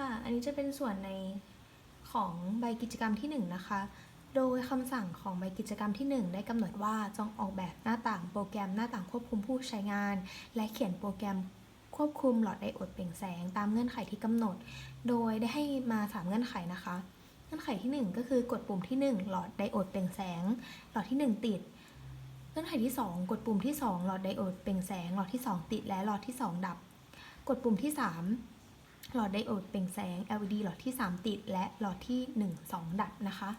ค่ะ อันนี้จะเป็นส่วนในของใบกิจกรรมที่ 1 นะคะ โดยคำสั่งของใบกิจกรรมที่ 1 ได้กำหนดว่าจงออกแบบหน้าต่างโปรแกรมหน้าต่างควบคุมผู้ใช้งาน และเขียนโปรแกรมควบคุมหลอดไดโอดเปล่งแสงตามเงื่อนไขที่กำหนด โดยได้ให้มา 3 เงื่อนไขนะคะ เงื่อนไขที่ 1 ก็คือกดปุ่มที่ 1 หลอดไดโอดเปล่งแสง หลอดที่ 1 ติด เงื่อนไขที่ 2 กดปุ่มที่ 2 หลอดไดโอดเปล่งแสง หลอดที่ 2 ติดและหลอดที่ 2 ดับ กดปุ่มที่ 3 หลอดไดโอดเปล่งแสง LED หลอดที่ 3 ติด และหลอดที่ 1 2 ดับนะคะ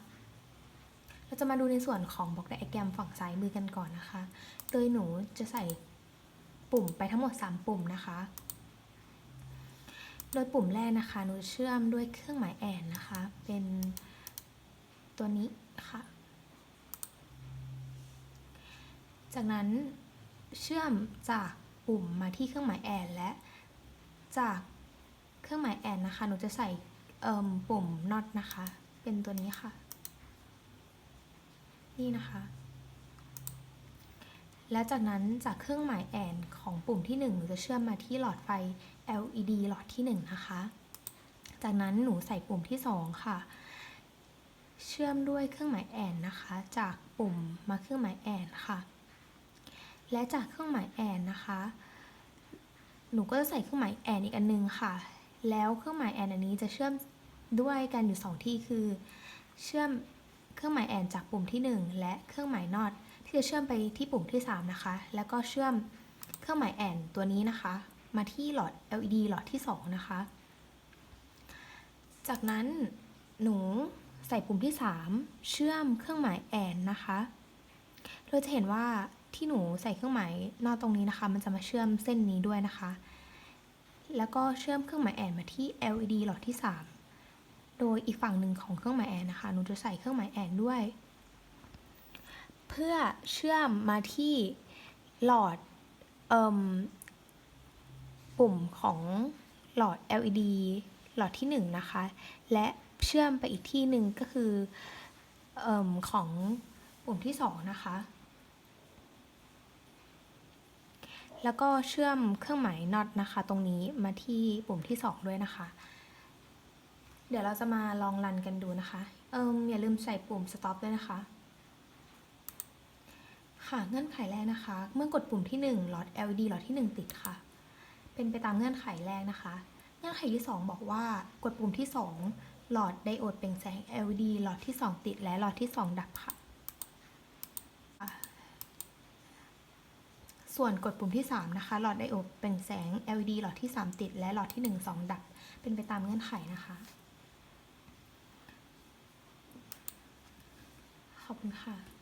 เราจะมาดูในส่วนของบล็อกไดอะแกรมฝั่งซ้ายมือกันก่อนนะคะโดยหนูจะใส่ปุ่มไปทั้งหมด 3 ปุ่มนะคะ โดยปุ่มแรกนะคะหนูเชื่อมด้วยเครื่องหมายแอนนะคะ เป็นตัวนี้ค่ะ จากนั้นเชื่อมจากปุ่มมาที่เครื่องหมายแอนและจาก รื่องหมายแอนนะคะ หนูจะใส่เอ่มปุ่มน็อตนะคะ เป็นตัวนี้ค่ะ นี่นะคะ แล้วจากนั้นจากเครื่องหมายแอนของปุ่มที่ 1 หนูจะเชื่อมมาที่หลอดไฟ LED หลอดที่ 1 นะคะ จากนั้นหนูใส่ปุ่มที่ 2 ค่ะ เชื่อมด้วยเครื่องหมายแอนนะคะ จากปุ่มมาเครื่องหมายแอนค่ะ และจากเครื่องหมายแอนนะคะหนูก็จะใส่เครื่องหมายแอนอีกอันนึงค่ะ แล้วเครื่องหมายแอนอันนี้จะเชื่อมด้วยกันอยู่สองที่คือ เชื่อมเครื่องหมายแอนจากปุ่มที่ 1 และเครื่องหมายนอตที่จะเชื่อมไปที่ปุ่มที่ 3 นะคะ แล้วก็เชื่อมเครื่องหมายแอนตัวนี้นะคะ มาที่หลอด LED หลอดที่ 2 นะคะ จากนั้นหนูใส่ปุ่มที่ 3 เชื่อมเครื่องหมายแอนนะคะเราจะเห็นว่าที่หนูใส่เครื่องหมายนอกตรงนี้นะคะ มันจะมาเชื่อมเส้นนี้ด้วยนะคะ แล้วก็เชื่อมเครื่องหมายแอนมาที่ LED หลอดที่ 3 โดยอีกฝั่งหนึ่งของเครื่องหมายแอนนะคะหนูจะใส่เครื่องหมายแอนด้วย เพื่อเชื่อมมาที่หลอดเอ่มปุ่มของหลอด LED หลอดที่ 1 นะคะ และเชื่อมไปอีกที่หนึ่งก็คืออของปุ่มที่ 2 นะคะ แล้วก็เชื่อมเครื่องหมายน็อตนะคะ ตรงนี้มาที่ปุ่มที่ 2 ด้วยนะคะ เดี๋ยวเราจะมาลองรันกันดูนะคะ เอิมอย่าลืมใส่ปุ่ม stop ด้วยนะคะ ค่ะเงื่อนไขแรกนะคะ เมื่อกดปุ่มที่1หลอด LED หลอดที่ 1 ติดค่ะ เป็นไปตามเงื่อนไขแรกนะคะ เงื่อนไขที่ 2 บอกว่ากดปุ่มที่ 2 หลอดไดโอดเปล่งแสง LED หลอดที่ 2 ติดและหลอดที่ 2 ดับค่ะ ส่วนกดปุ่มที่ 3 นะคะ หลอดไดโอดเป็นแสง LED หลอดที่ 3 ติด และหลอดที่ 1 2 ดับ เป็นไปตามเงื่อนไขนะคะ ขอบคุณค่ะ